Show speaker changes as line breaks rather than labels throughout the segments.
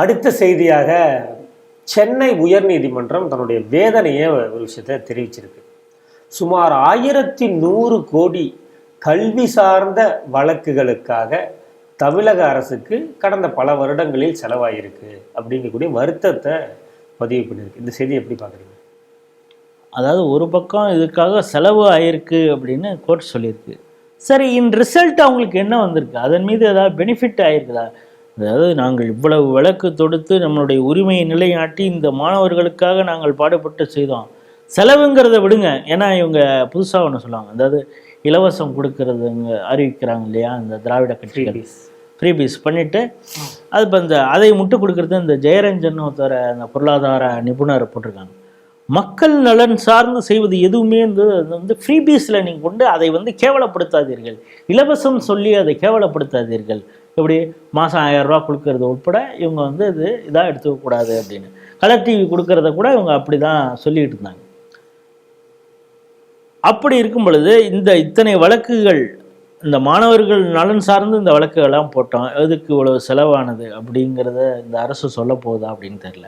அடுத்த செய்தியாக சென்னை உயர்நீதிமன்றம் தன்னுடைய வேதனையை ஒரு விஷயத்தை தெரிவிச்சிருக்கு. சுமார் ஆயிரத்தி நூறு கோடி கல்வி சார்ந்த வழக்குகளுக்காக தமிழக அரசுக்கு கடந்த பல வருடங்களில் செலவாயிருக்கு அப்படிங்கக்கூடிய வருத்தத்தை பதிவு பண்ணியிருக்கு. இந்த செய்தி எப்படி பார்க்குறீங்க?
அதாவது ஒரு பக்கம் இதுக்காக செலவு ஆயிருக்கு அப்படின்னு கோர்ட் சொல்லியிருக்கு. சரி இன் ரிசல்ட் அவங்களுக்கு என்ன வந்திருக்கு? அதன் மீது ஏதாவது பெனிஃபிட் ஆயிருக்குதா? அதாவது நாங்கள் இவ்வளவு விளக்கு தொடுத்து நம்மளுடைய உரிமையை நிலைநாட்டி இந்த மாணவர்களுக்காக நாங்கள் பாடுபட்டு செய்தோம். செலவுங்கிறத விடுங்க. ஏன்னா இவங்க புதுசாக ஒன்று சொல்லுவாங்க. அதாவது இலவசம் கொடுக்கறதுங்க அறிவிக்கிறாங்க இல்லையா? இந்த திராவிட கட்சிகள். ஃப்ரீபீஸ் பண்ணிவிட்டு அது இப்போ இந்த அதை முட்டு கொடுக்கறது இந்த ஜெயரஞ்சன் ஒருத்தர அந்த பொருளாதார நிபுணர் போட்டிருக்காங்க. மக்கள் நலன் சார்ந்து செய்வது எதுவுமே வந்து வந்து ஃப்ரீபீஸில் நீங்கள் கொண்டு அதை வந்து கேவலப்படுத்தாதீர்கள். இலவசம் சொல்லி அதை கேவலப்படுத்தாதீர்கள். இப்படி மாதம் ஆயிரம் கொடுக்கறது உட்பட இவங்க வந்து இது இதாக எடுத்துக்கக்கூடாது அப்படின்னு. கலர் டிவி கொடுக்கறத கூட இவங்க அப்படி தான் சொல்லிட்டு இருந்தாங்க. அப்படி இருக்கும் பொழுது இந்த இத்தனை வழக்குகள் இந்த மாணவர்கள் நலன் சார்ந்து இந்த வழக்குகள்லாம் போட்டோம் எதுக்கு இவ்வளவு செலவானது அப்படிங்கிறத இந்த அரசு சொல்ல போகுதா அப்படின்னு தெரில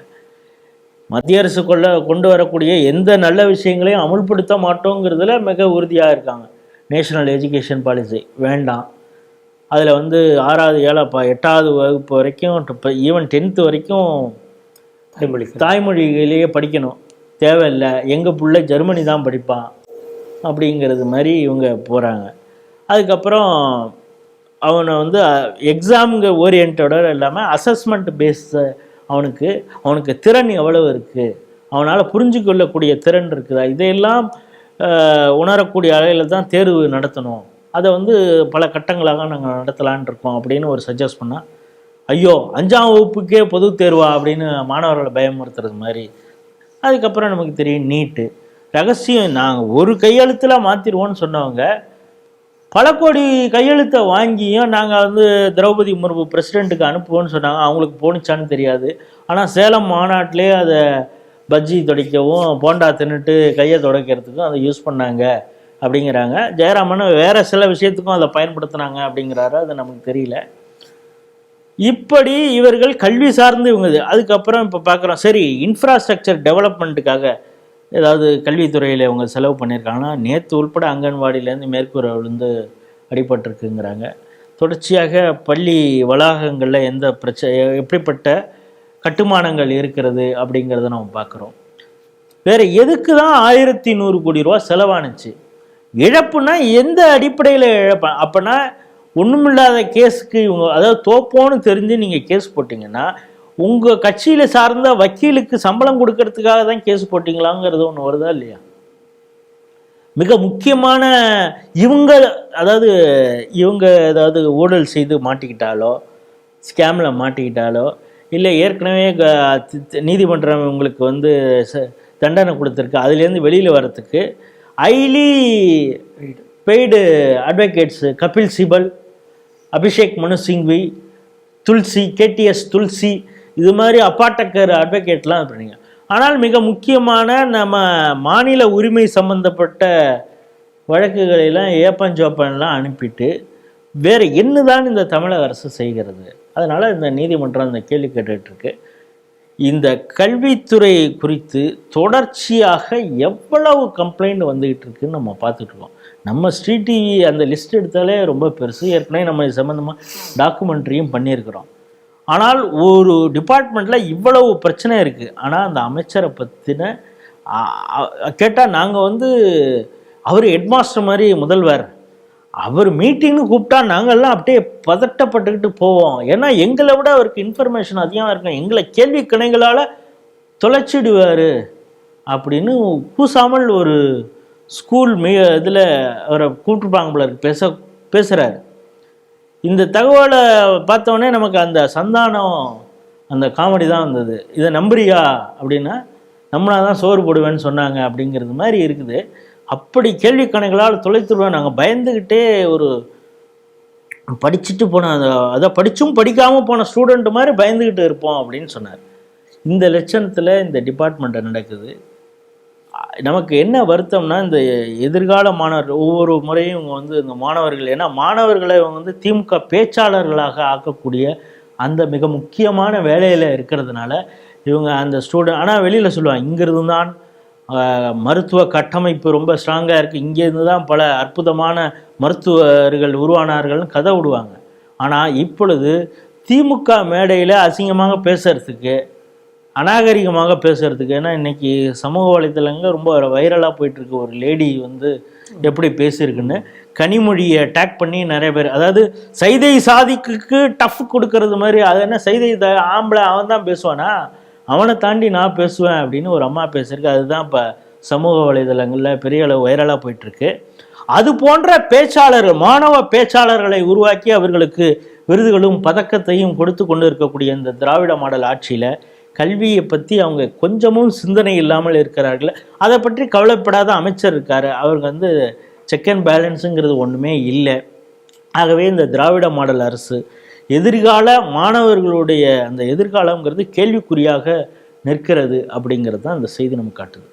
மத்திய அரசு கொள்ள கொண்டு வரக்கூடிய எந்த நல்ல விஷயங்களையும் அமுல்படுத்த மாட்டோங்கிறதுல மிக உறுதியாக இருக்காங்க. நேஷனல் எஜுகேஷன் பாலிசி வேண்டாம். அதில் வந்து ஆறாவது ஏழாப்பா எட்டாவது வகுப்பு வரைக்கும் ஈவன் டென்த்து வரைக்கும்
தாய்மொழிக்கு
தாய்மொழியிலேயே படிக்கணும். தேவையில்லை. எங்கள் புள்ள ஜெர்மனி தான் படிப்பான் அப்படிங்கிறது மாதிரி இவங்க போகிறாங்க அதுக்கப்புறம் அவனை வந்து எக்ஸாமுங்க ஓரியன்டோட இல்லாமல் அசஸ்மெண்ட் பேஸ் அவனுக்கு அவனுக்கு திறன் எவ்வளவு இருக்குது அவனால் புரிஞ்சு கொள்ளக்கூடிய திறன் இருக்குதா? இதையெல்லாம் உணரக்கூடிய அளவில் தான் தேர்வு நடத்தணும். அதை வந்து பல கட்டங்களாக நாங்கள் நடத்தலான் இருக்கோம் அப்படின்னு ஒரு சஜஸ்ட் பண்ணால் ஐயோ அஞ்சாம் வகுப்புக்கே பொது தேர்வா? அப்படின்னு மாணவர்களை பயமுறுத்துறது மாதிரி. அதுக்கப்புறம் நமக்கு தெரியும் நீட்டு. ரகசியம் நாங்கள் ஒரு கையெழுத்தில் மாற்றிடுவோன்னு சொன்னவங்க பல கோடி கையெழுத்தை வாங்கியும் நாங்கள் வந்து திரௌபதி முர்மு பிரசிடெண்ட்டுக்கு அனுப்புவோம்னு சொன்னாங்க. அவங்களுக்கு போணுச்சான்னு தெரியாது. ஆனால் சேலம் மாநாட்டிலே அதை பஜ்ஜி துடைக்கவும் போண்டா தின்னுட்டு கையை துடைக்கிறதுக்கும் அதை யூஸ் பண்ணாங்க. அப்படிங்கிறாங்க. ஜெயராமன் வேறு சில விஷயத்துக்கும் அதை பயன்படுத்துனாங்க அப்படிங்கிறாரு. அது நமக்கு தெரியல. இப்படி இவர்கள் கல்வி சார்ந்து இவங்குது அதுக்கப்புறம் இப்போ பார்க்குறோம் சரி இன்ஃப்ராஸ்ட்ரக்சர் டெவலப்மெண்ட்டுக்காக ஏதாவது கல்வித்துறையில் இவங்க செலவு பண்ணியிருக்காங்கன்னா நேற்று உள்பட அங்கன்வாடியிலேருந்து மேற்கூரை விழுந்து அடிபட்டிருக்குங்கிறாங்க. தொடர்ச்சியாக பள்ளி வளாகங்களில் எந்த பிரச்சனை எப்படிப்பட்ட கட்டுமானங்கள் இருக்கிறது அப்படிங்கிறத நம்ம பார்க்குறோம் வேறு எதுக்கு தான் ஆயிரத்தி நூறு கோடி ரூபா செலவானுச்சு? இழப்புனா எந்த அடிப்படையில் இழப்ப? அப்போனா ஒன்றுமில்லாத கேஸுக்கு இவங்க அதாவது தோப்போன்னு தெரிஞ்சு நீங்கள் கேஸ் போட்டிங்கன்னா உங்கள் கட்சியில் சார்ந்த வக்கீலுக்கு சம்பளம் கொடுக்கறதுக்காக தான் கேஸ் போட்டிங்களாங்கிறது ஒன்று வருதா இல்லையா? மிக முக்கியமான இவங்க அதாவது இவங்க ஏதாவது ஊழல் செய்து மாட்டிக்கிட்டாலோ ஸ்கேமில் மாட்டிக்கிட்டாலோ இல்லை ஏற்கனவே க- நீதிமன்றம் உங்களுக்கு வந்து தண்டனை கொடுத்துருக்கு. அதுலேருந்து வெளியில் வர்றதுக்கு highly paid advocates Kapil Sibal Abhishek Manu Singhvi Tulsi KDS Tulsi இது மாதிரி அப்பாட்டக்கர் அட்வொகேட்லாம் பண்ணீங்க. ஆனால் மிக முக்கியமான நம்ம மாநில உரிமை சம்பந்தப்பட்ட வழக்குகளெல்லாம் ஏப்பஞ்சோப்பன்லாம் அனுப்பிட்டு வேறு என்னதான் இந்த தமிழக அரசு செய்கிறது? அதனால் இந்த நீதிமன்றம் இந்த கேள்வி கேட்டுட்ருக்கு இந்த கல்வித்துறை குறித்து தொடர்ச்சியாக எவ்வளவு கம்ப்ளைண்ட் வந்துகிட்டு இருக்குன்னு நம்ம பார்த்துட்ருக்கோம். நம்ம ஸ்ரீ டிவி அந்த லிஸ்ட் எடுத்தாலே ரொம்ப பெருசு. ஏற்கனவே நம்ம சம்மந்தமாக டாக்குமெண்ட்ரியும் பண்ணியிருக்கிறோம். ஆனால் ஒரு டிபார்ட்மெண்ட்டில் இவ்வளவு பிரச்சனை இருக்குது ஆனால் அந்த அமைச்சரை பற்றின கேட்டால் நாங்கள் வந்து அவர் ஹெட்மாஸ்டர் மாதிரி முதல்வர். அவர் மீட்டிங்னு கூப்பிட்டா நாங்கள்லாம் அப்படியே பதட்டப்பட்டுக்கிட்டு போவோம். ஏன்னா எங்களை விட அவருக்கு இன்ஃபர்மேஷன் அதிகமாக இருக்கும். எங்களை கேள்வி கிணைகளால் தொலைச்சிடுவார் அப்படின்னு கூசாமல் ஒரு ஸ்கூல் மி இதில் அவரை கூப்பிட்டுருப்பாங்க போல பேச பேசுகிறாரு இந்த தகவலை பார்த்தோன்னே நமக்கு அந்த சந்தானம் அந்த காமெடி தான் வந்தது. இதை நம்புறியா? அப்படின்னா நம்மளாக தான் சோறு போடுவேன்னு சொன்னாங்க அப்படிங்கிறது மாதிரி இருக்குது. அப்படி கேள்வி கணக்குகளால் தொலைத்துருவேன் நாங்கள் பயந்துக்கிட்டே ஒரு படிச்சுட்டு போன அந்த அதை படித்தும் படிக்காமல் போன ஸ்டூடெண்ட் மாதிரி பயந்துக்கிட்டு இருப்போம் அப்படின்னு சொன்னார். இந்த லட்சணத்தில் இந்த டிபார்ட்மெண்ட்டை நடக்குது? நமக்கு என்ன வருத்தம்னா இந்த எதிர்கால மாணவர் ஒவ்வொரு முறையும் இவங்க வந்து இந்த மாணவர்கள் ஏன்னா மாணவர்களை இவங்க வந்து திமுக பேச்சாளர்களாக ஆக்கக்கூடிய அந்த மிக முக்கியமான வேலையில் இருக்கிறதுனால இவங்க அந்த ஸ்டூடெண்ட் ஆனால் வெளியில் சொல்லுவாங்க இங்கிருந்து தான் மருத்துவ கட்டமைப்பு ரொம்ப ஸ்ட்ராங்காக இருக்குது இங்கேருந்து தான் பல அற்புதமான மருத்துவர்கள் உருவானார்கள்னு கதை விடுவாங்க. ஆனால் இப்பொழுது திமுக மேடையில் அசிங்கமாக பேசுறதுக்கு அநாகரிகமாக பேசுகிறதுக்கு ஏன்னா இன்றைக்கி சமூக வலைத்தளங்க ரொம்ப வைரலாக போயிட்டுருக்கு. ஒரு லேடி வந்து எப்படி பேசியிருக்குன்னு கனிமொழியை அட்டாக் பண்ணி நிறைய பேர் அதாவது சைதை சாதிக்கு டஃப் கொடுக்கறது மாதிரி அது என்ன சைதை த- ஆம்பளை அவன் தான் பேசுவானா? அவனை தாண்டி நான் பேசுவேன் அப்படின்னு ஒரு அம்மா பேசியிருக்கு. அதுதான் இப்போ சமூக வலைதளங்களில் பெரிய அளவு வைரலாக போயிட்டுருக்கு. அது போன்ற பேச்சாளர்கள் மாணவ பேச்சாளர்களை உருவாக்கி அவர்களுக்கு விருதுகளும் பதக்கத்தையும் கொடுத்து கொண்டு இருக்கக்கூடிய இந்த திராவிட மாடல் ஆட்சியில் கல்வியை பற்றி அவங்க கொஞ்சமும் சிந்தனை இல்லாமல் இருக்கிறார்கள். அதை பற்றி கவலைப்படாத அமைச்சர் இருக்கார். அவருக்கு வந்து செக் அண்ட் பேலன்ஸுங்கிறது ஒன்றுமே இல்லை. ஆகவே இந்த திராவிட மாடல் அரசு எதிர்கால மாணவர்களுடைய அந்த எதிர்காலங்கிறது கேள்விக்குறியாக நிற்கிறது அப்படிங்கிறது தான் இந்த செய்தி நமக்கு காட்டுது.